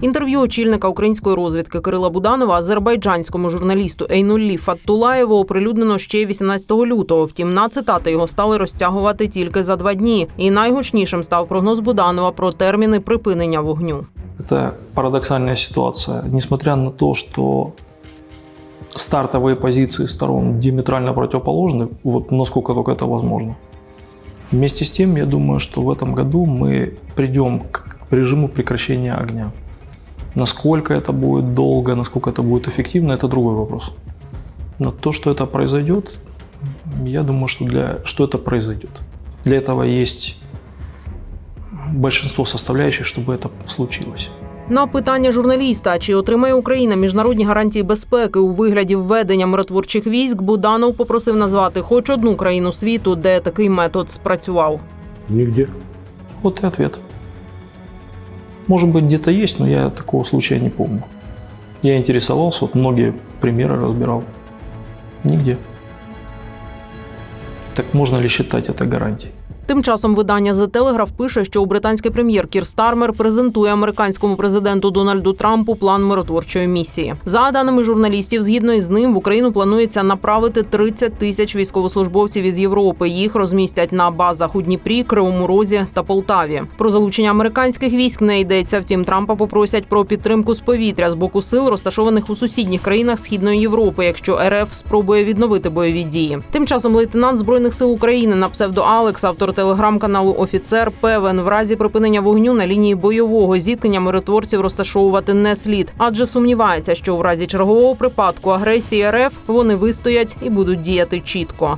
Інтерв'ю очільника української розвідки Кирила Буданова азербайджанському журналісту Ейнуллі Фаттулаєву оприлюднено ще 18 лютого. Втім, на цитати його стали розтягувати тільки за два дні. І найгучнішим став прогноз Буданова про терміни припинення вогню. Это парадоксальная ситуация. Несмотря на то, что стартовые позиции сторон диаметрально противоположны, вот насколько только это возможно. Вместе с тем, я думаю, что в этом году мы придем к режиму прекращения огня. Насколько это будет долго, насколько это будет эффективно, это другой вопрос. Но то, что это произойдет, я думаю, что, для, что это произойдет. Для этого есть большинство составляющих, чтобы это случилось. На питання журналіста, чи отримає Україна міжнародні гарантії безпеки у вигляді введення миротворчих військ, Буданов попросив назвати хоч одну країну світу, де такий метод спрацював. Нигде. Вот и ответ. Может быть, где-то есть, но я такого случая не помню. Я интересовался, вот многие примеры разбирал. Нигде. Так можно ли считать это гарантией? Тим часом видання The Telegraph пише, що британський прем'єр Кір Стармер презентує американському президенту Дональду Трампу план миротворчої місії. За даними журналістів, згідно із ним в Україну планується направити 30 тисяч військовослужбовців із Європи. Їх розмістять на базах у Дніпрі, Кривому Розі та Полтаві. Про залучення американських військ не йдеться. Втім, Трампа попросять про підтримку з повітря з боку сил, розташованих у сусідніх країнах Східної Європи, якщо РФ спробує відновити бойові дії. Тим часом лейтенант збройних сил України на псевдо Алекс, автор телеграм-каналу Офіцер, певен, в разі припинення вогню на лінії бойового зіткнення миротворців розташовувати не слід, адже сумнівається, що в разі чергового припадку агресії РФ вони вистоять і будуть діяти чітко.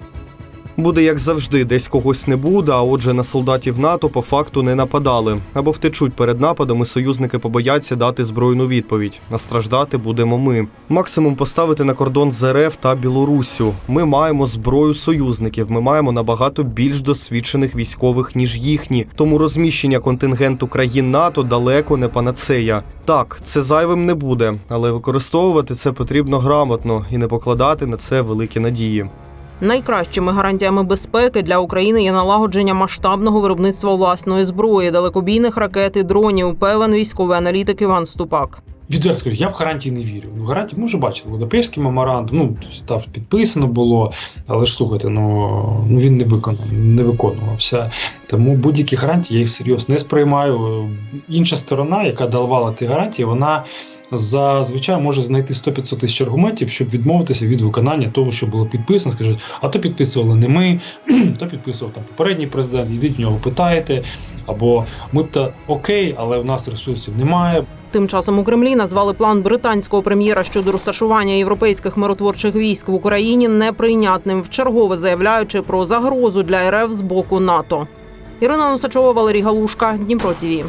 Буде як завжди, десь когось не буде, а отже, на солдатів НАТО по факту не нападали. Або втечуть перед нападом, і союзники побояться дати збройну відповідь. А страждати будемо ми. Максимум поставити на кордон з РФ та Білоруссю. Ми маємо зброю союзників. Ми маємо набагато більш досвідчених військових ніж їхні. Тому розміщення контингенту країн НАТО далеко не панацея. Так, це зайвим не буде, але використовувати це потрібно грамотно і не покладати на це великі надії. Найкращими гарантіями безпеки для України є налагодження масштабного виробництва власної зброї, далекобійних ракет і дронів. Певен військовий аналітик Іван Ступак. Відверто скажу, я в гарантії не вірю. Ну, гарантії ми вже бачили. Будапештський меморандум, ну там підписано було, але ж слухайте, ну, ну він не виконав, не виконувався. Тому будь-які гарантії я їх всерйоз не сприймаю. Інша сторона, яка давала ті гарантії, вона зазвичай може знайти 100-500 тисяч аргументів, щоб відмовитися від виконання того, що було підписано. Скажуть, а то підписували не ми, то підписував там попередній президент, йдіть в нього питаєте. Або ми то окей, але в нас ресурсів немає. Тим часом у Кремлі назвали план британського прем'єра щодо розташування європейських миротворчих військ в Україні неприйнятним, вчергове заявляючи про загрозу для РФ з боку НАТО. Ірина Носачова, Валерій Галушка, Дніпро ТІВІ.